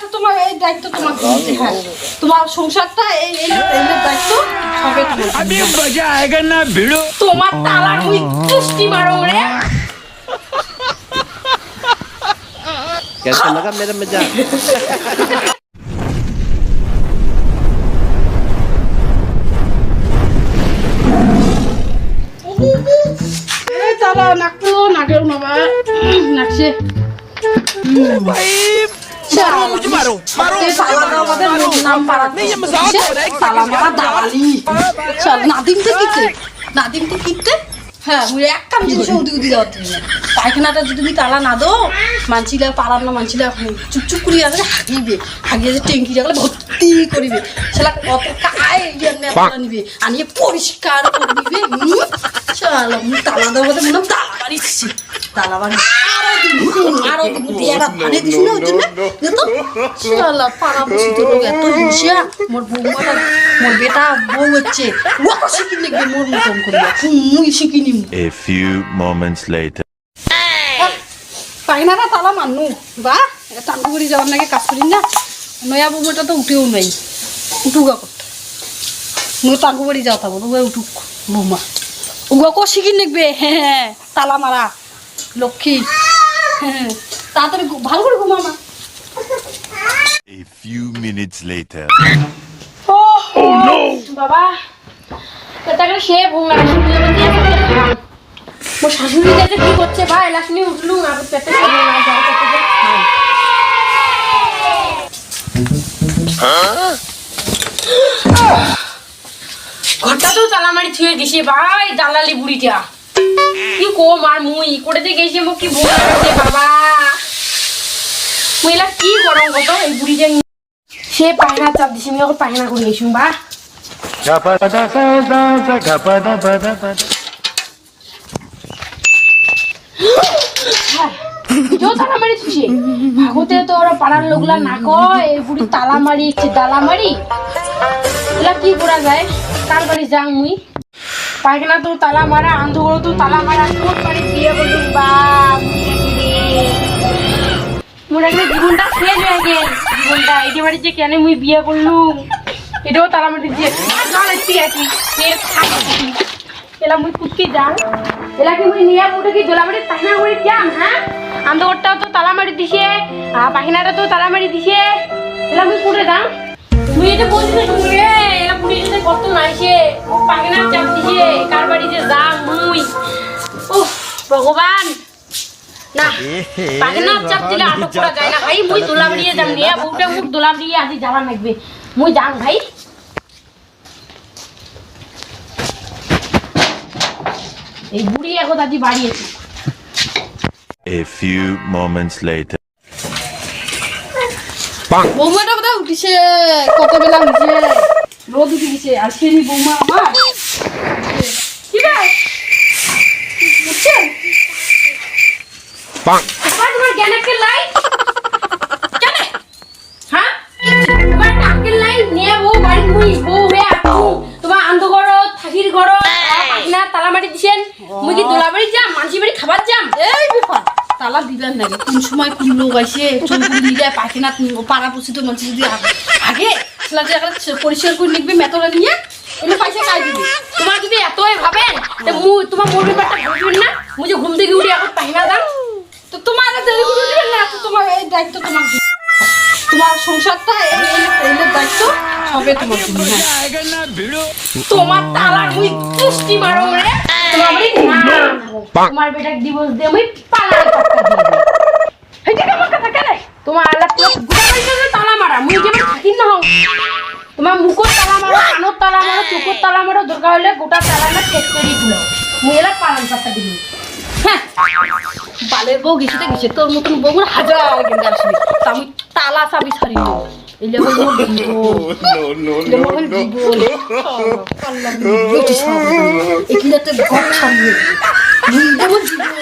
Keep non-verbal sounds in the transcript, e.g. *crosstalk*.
তো তোমার এই দায়িত্ব তোমাকে দিয়েছে হ্যাঁ তোমার সংসারটা এই এই এই দায়িত্ব সবে তোমার अभी मजा आएगा ना भिड़ो তোমার তালা মুই কুষ্টি মারো রে कैसा लगा मेरा मजाक এই তালা নাকতো নাকেও নাবা নাকছে Marung, marung, marung. Marung. Salah kau ada enam parat. Nih yang mesal kau dek. Salah marah dali. Salah nadim tuh kita. Nadim tuh kita. হ্যাঁ মুই এক কাম জিনিস ওদি ওদি দাও তুমি পায়খানাটা যদি তুমি তালা না দাও মানছিলা পারার না মানছিলা চুপচুপ করি আসলে হাগিবে হাগিয়ে যে ট্যাঙ্কি রাখলে ভর্তি করিবে সেটা কত কায় নিবে আনিয়ে পরিষ্কার করিবে তালা দেওয়া মনে তালা বাড়িচ্ছি তালা বাড়িচ্ছি আরও *laughs* এবার পানি দিস না ওই জন্য? যেত চল পাড়া বসি তো লোক এত হিংসা। মোর বৌমাটা মোর বেটা বউ হচ্ছে। ও শিখি লিখবে মোর মতন করিয়া। মুই শিখি নিম। A few moments later. পাইনারা তালা মানু বা করে যাওয়ার নাকি কাজ করি না। নয়া বৌমাটা তো উঠেও নাই। উঠুগা করতে। মুই টাঙ্গু যাও থাকব উগা উঠুক বৌমা। উগা কো শিখি লিখবে হ্যাঁ হ্যাঁ তালা মারা। লক্ষ্মী। হ্যাঁ তাড়াতাড়ি ঘু- ভালো করে ঘুমামা A few minutes later. বাবা এটা করে সে ভুঙ্গা শুনে যাবে দিয়ে খেতে খাম মোর শাশুড়ি কি করছে ভাই লাসনি উঠলু না পেটে ঘরটা তো তালামারি থুয়ে দিছে ভাই দালালি বুড়িটা। কি কো মার মুই? দিয়ে গেছে কি লাগছে বাবা? কি কত এই বুড়িটা নিয়ে। সে পায়না চাপ ওকে পায়না করে গেছি বা। তালা মারি বুড়ি তালা মারি। কি করা যায়? কার বাড়ি যাং মুই। পায়খানা তো তালা মারা আন্ধগুলো তো তালা মারা, কোন বাড়ি বিয়ে করলুম বা মোর একটা জীবনটা শেষ হয়ে গেল। জীবনটা এটি বাড়ি যে কেন মুই বিয়ে করলুম? এটাও তালা মারি দিয়ে জল এসছি আছি। এলা মুই কুত্তি যান এলা কি মুই নিয়া মুটে কি দোলাবাড়ি পাহিনা করে যাম হ্যাঁ? আন্দরটাও তো তালা মারি দিছে পাহিনাটা তো তালা মারি দিছে। এলা মুই কুটে যাম মুই এটা বলছি না তুমি রে এলা পুলিশ সাথে কত নাইছে ও পাহিনার চাপ দিছে কার বাড়িতে যাম মুই। উফ ভগবান। না পাহিনার চাপ দিলে আটক করা যায় না। ভাই মুই দোলাবাড়িয়ে যাম নিয়া বউটা মুখ দোলাবাড়িয়ে আজি জ্বালা লাগবে। মুই যাম ভাই। এই বুড়ি এখন আজি বাড়িয়েছে A few moments later. বৌমাটা বোধহয় উঠিছে কত বেলা উঠছে রোদ উঠে গেছে আর সেনি বৌমা আমার। কি রে? উঠছেন? তোমার তোমার জ্ঞানাকে লাই কেন? হ্যাঁ? তোমার টাকের লাই নিয়ে বউ বাড়ি মুই বউ হয়ে আপু তোমার আন্ধ ঘর থাকির ঘর না তালা মারি দিছেন। মুই কি দোলা বাড়ি যাম? মানসি বাড়ি খাবার যাম? এই বিপদ। তালা দিবেন নাকি? কোন সময় কোন লোক আসে কোন যায় পাখি না পাড়া পুষিত মানুষ যদি আগে পরিষ্কার করে লিখবে মেতলা নিয়ে এমনি পয়সা খাই দিবি? তোমার যদি এতই ভাবেন মু তোমার মোর ব্যাপারটা ভাববেন না, মু যে ঘুম থেকে উঠে এখন পাহিনা দাম, তো তোমার না তোমার এই দায়িত্ব তোমার তোমার সংসারটা এলের দায়িত্ব হবে তোমার হ্যাঁ। তোমার তালা তুই পুষ্টি মারো রে। তোমার বেটা ডিভোর্স দিয়ে আমি পালার পাক্কা দিয়ে দেব। হেটে কেমন কথা কেন? তোমার আল্লাহ তোমার গোটা বাড়িতে তালা মারা মুই যে থাকি না হও। তোমার মুখর তালা মারো কানোর তালা মারো চোখর তালা মারো দরকার হলে গোটা তালা না করে দিল মুই এলা পালার হ্যাঁ। বালের বউ গেছে গেছে তোর মতন বউর হাজার কিন্তু আসবি। আমি তালা চাবি ছাড়ি এই লেগে মোর জীবন লেগে মোর জীবন পাল্লা বিউটি সব এখানে তো ঘর ছাড়িয়ে মুই যেমন জীবন